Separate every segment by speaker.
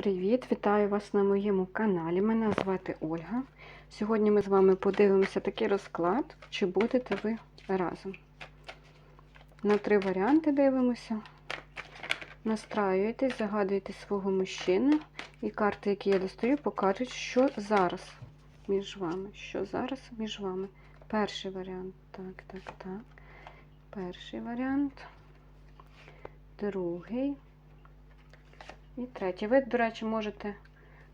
Speaker 1: Привіт! Вітаю вас на моєму каналі. Мене звати Ольга. Сьогодні ми з вами подивимося такий розклад, чи будете ви разом. На три варіанти дивимося. Настраюєтесь, загадуєте свого мужчину, і карти, які я достаю, покажуть, що зараз між вами. Що зараз між вами. Перший варіант. Так, так, так. Перший варіант. Другий. І третій. Ви, до речі, можете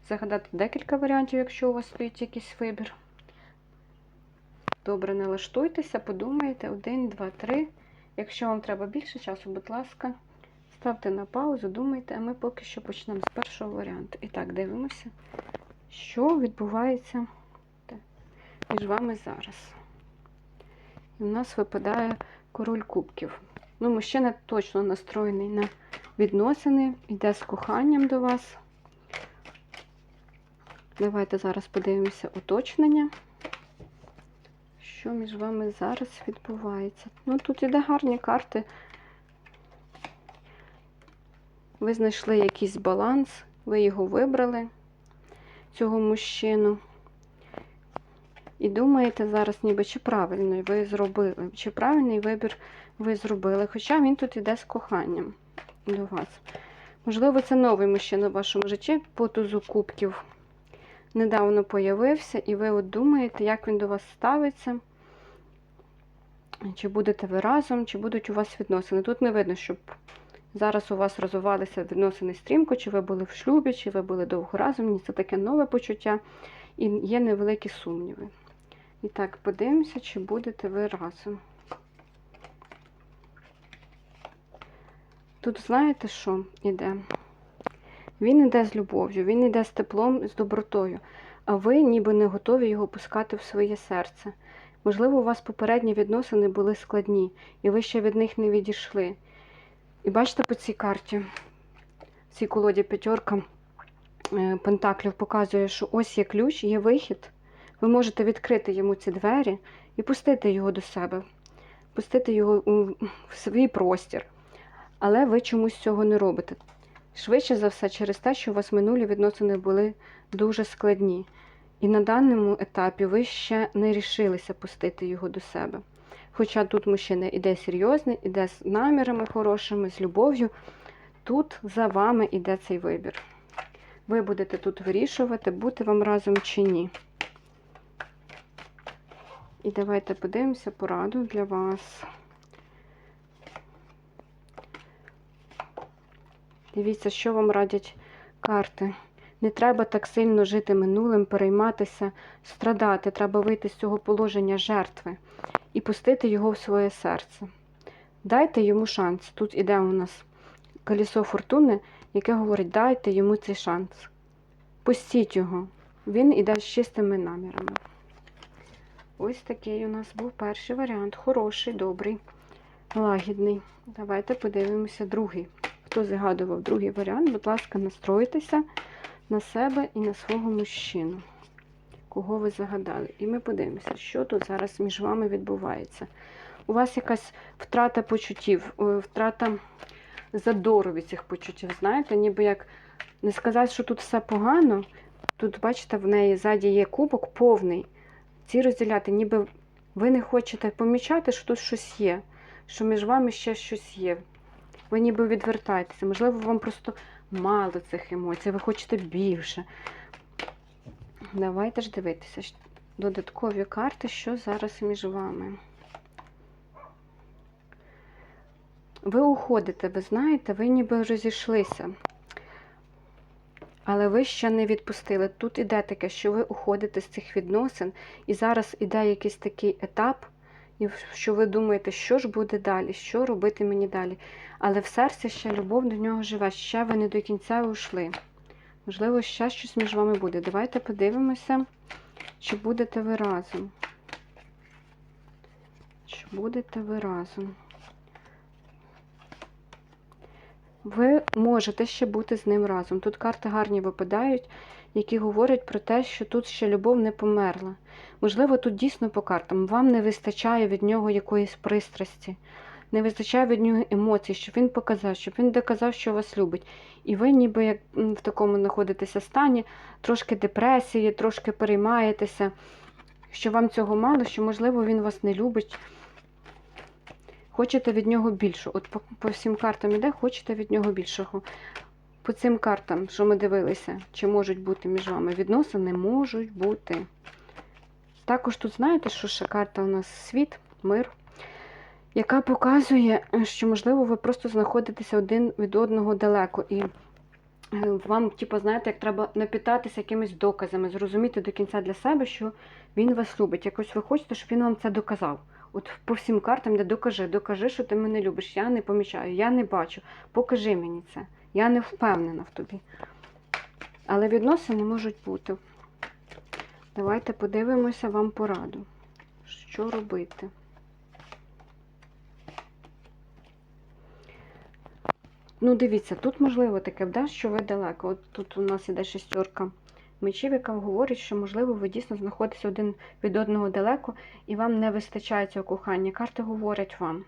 Speaker 1: загадати декілька варіантів, якщо у вас стоїть якийсь вибір. Добре, налаштуйтеся, подумайте. Один, два, три. Якщо вам треба більше часу, будь ласка, ставте на паузу, думайте, а ми поки що почнемо з першого варіанту. І так, дивимося, що відбувається між вами зараз. І у нас випадає король кубків. Ну, мужчина точно настроєний на відносини, йде з коханням до вас. Давайте зараз подивимося уточнення, що між вами зараз відбувається. Ну, тут іде гарні карти. Ви знайшли якийсь баланс, ви його вибрали, цього мужчину. І думаєте зараз, ніби чи правильний ви зробили, чи правильний вибір ви зробили. Хоча він тут іде з коханням до вас. Можливо, це новий мужчина в вашому житті по тузу кубків. Недавно появився, і ви от думаєте, як він до вас ставиться. Чи будете ви разом, чи будуть у вас відносини. Тут не видно, щоб зараз у вас розвивалися відносини стрімко, чи ви були в шлюбі, чи ви були довго разом. Ні, це таке нове почуття, і є невеликі сумніви. І так, подивимося, чи будете ви разом. Тут знаєте, що іде? Він іде з любов'ю, він іде з теплом, з добротою, а ви ніби не готові його пускати в своє серце. Можливо, у вас попередні відносини були складні, і ви ще від них не відійшли. І бачите по цій карті, цій колоді п'ятерка е, пентаклів показує, що ось є ключ, є вихід. Ви можете відкрити йому ці двері і пустити його до себе, пустити його в свій простір. Але ви чомусь цього не робите. Швидше за все, через те, що у вас минулі відносини були дуже складні. І на даному етапі ви ще не рішилися пустити його до себе. Хоча тут мужчина іде серйозний, іде з намірами хорошими, з любов'ю, тут за вами іде цей вибір. Ви будете тут вирішувати, бути вам разом чи ні. І давайте подивимося пораду для вас. Дивіться, що вам радять карти. Не треба так сильно жити минулим, перейматися, страдати. Треба вийти з цього положення жертви і пустити його в своє серце. Дайте йому шанс. Тут іде у нас колесо фортуни, яке говорить, дайте йому цей шанс. Пустіть його. Він іде з чистими намірами. Ось такий у нас був перший варіант. Хороший, добрий, лагідний. Давайте подивимося другий. Хто загадував другий варіант, будь ласка, настройтеся на себе і на свого мужчину, кого ви загадали. І ми подивимося, що тут зараз між вами відбувається. У вас якась втрата почуттів, втрата задору від цих почуттів. Знаєте, ніби як не сказати, що тут все погано. Тут, бачите, в неї ззаді є кубок повний. Ці розділяти, ніби ви не хочете помічати, що тут щось є, що між вами ще щось є. Ви ніби відвертаєтеся. Можливо, вам просто мало цих емоцій, ви хочете більше. Давайте ж дивитися. Додаткові карти, що зараз між вами. Ви уходите, ви знаєте, ви ніби розійшлися. Але ви ще не відпустили. Тут іде таке, що ви уходите з цих відносин, і зараз іде якийсь такий етап, що ви думаєте, що ж буде далі, що робити мені далі. Але в серці ще любов до нього живе, ще ви не до кінця ушли. Можливо, ще щось між вами буде. Давайте подивимося, чи будете ви разом. Чи будете ви разом? Ви можете ще бути з ним разом. Тут карти гарні випадають, які говорять про те, що тут ще любов не померла. Можливо, тут дійсно по картам вам не вистачає від нього якоїсь пристрасті. не вистачає від нього емоцій, щоб він показав, щоб він доказав, що вас любить. І ви ніби як в такому знаходитеся стані, трошки депресії, трошки переймаєтеся, що вам цього мало, що, можливо, він вас не любить. Хочете від нього більше. От по, по всім картам іде, хочете від нього більшого. По цим картам, що ми дивилися, чи можуть бути між вами відносини, можуть бути. Також тут знаєте, що ще карта у нас світ, мир, яка показує, що, можливо, ви просто знаходитеся один від одного далеко. І е, вам, типу, знаєте, як треба напітатися якимись доказами, зрозуміти до кінця для себе, що він вас любить. Якось ви хочете, щоб він вам це доказав. От по всім картам, де докажи, докажи, що ти мене любиш. Я не помічаю, я не бачу. Покажи мені це. Я не впевнена в тобі. Але відносини можуть бути. Давайте подивимося вам пораду. Що робити? Ну, дивіться, тут можливо таке, да, що ви далеко. От тут у нас іде шестерка мечів, яка говорить, що, можливо, ви дійсно знаходитесь один від одного далеко і вам не вистачає цього кохання. Карти говорять вам.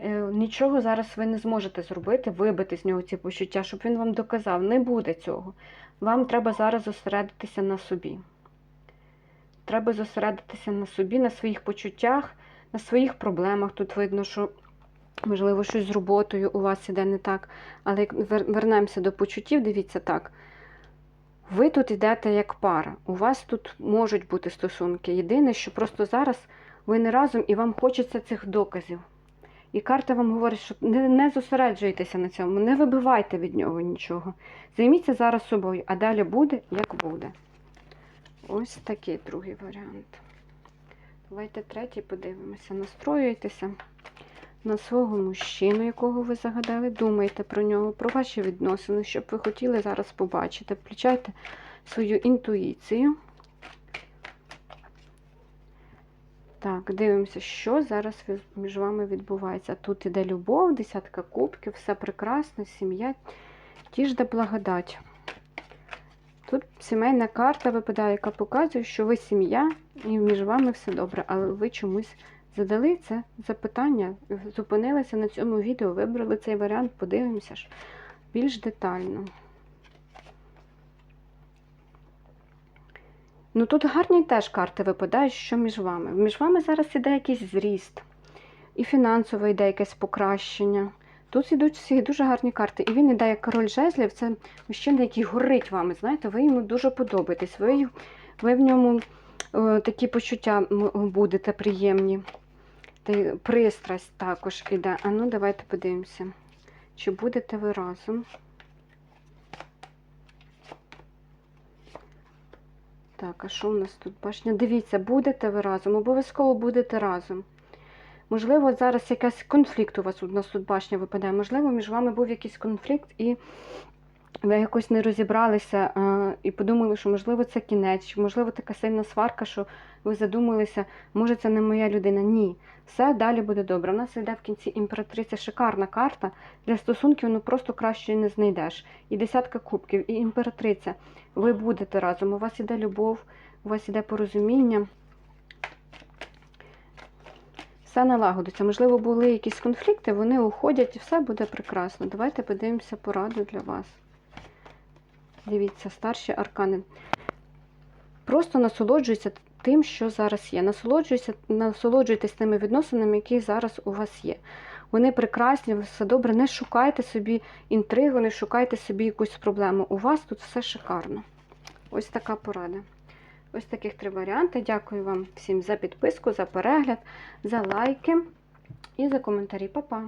Speaker 1: е, Нічого зараз ви не зможете зробити, вибити з нього ці почуття, щоб він вам доказав. Не буде цього. Вам треба зараз зосередитися на собі. Треба зосередитися на собі, на своїх почуттях, на своїх проблемах. Тут видно, що, можливо, щось з роботою у вас іде не так. Але як вернемося до почуттів, дивіться так. Ви тут йдете як пара. У вас тут можуть бути стосунки. Єдине, що просто зараз ви не разом і вам хочеться цих доказів. І карта вам говорить, що не, не зосереджуйтеся на цьому, не вибивайте від нього нічого. Займіться зараз собою, а далі буде, як буде. Ось такий другий варіант. Давайте третій подивимося. Настроюйтеся на свого мужчину, якого ви загадали. Думайте про нього, про ваші відносини, щоб ви хотіли зараз побачити. Включайте свою інтуїцію. Так, дивимося, що зараз між вами відбувається. Тут іде любов, десятка кубків, все прекрасно, сім'я, тіжда благодать. Тут сімейна карта випадає, яка показує, що ви сім'я і між вами все добре, але ви чомусь задали це запитання, зупинилися на цьому відео, вибрали цей варіант, подивимося ж більш детально. Ну тут гарні теж карти випадають, що між вами. Між вами зараз іде якийсь зріст, і фінансово йде якесь покращення. Тут ідуть всі дуже гарні карти. І він іде як король жезлів, це мужчина, який горить вами. Знаєте, ви йому дуже подобаєтесь. Ви, ви в ньому е, такі почуття будете приємні. Пристрасть також іде. А ну, давайте подивимося, чи будете ви разом. Так, а що у нас тут башня? Дивіться, будете ви разом, обов'язково будете разом. Можливо, зараз якийсь конфлікт у вас у нас тут башня випадає. Можливо, між вами був якийсь конфлікт, і ви якось не розібралися е, і подумали, що можливо це кінець, чи можливо така сильна сварка, що ви задумалися, може це не моя людина. Ні, все далі буде добре. У нас йде в кінці імператриця шикарна карта. Для стосунків ну просто краще не знайдеш. І десятка кубків, і імператриця. Ви будете разом. У вас іде любов, у вас іде порозуміння. Все налагодиться. Можливо, були якісь конфлікти, вони уходять і все буде прекрасно. Давайте подивимося пораду для вас. Дивіться, старші аркани. Просто насолоджуйся тим, що зараз є. Насолоджуйся, насолоджуйтесь тими відносинами, які зараз у вас є. Вони прекрасні, все добре. Не шукайте собі інтригу, не шукайте собі якусь проблему. У вас тут все шикарно. Ось така порада. Ось таких три варіанти. Дякую вам всім за підписку, за перегляд, за лайки і за коментарі. Па-па!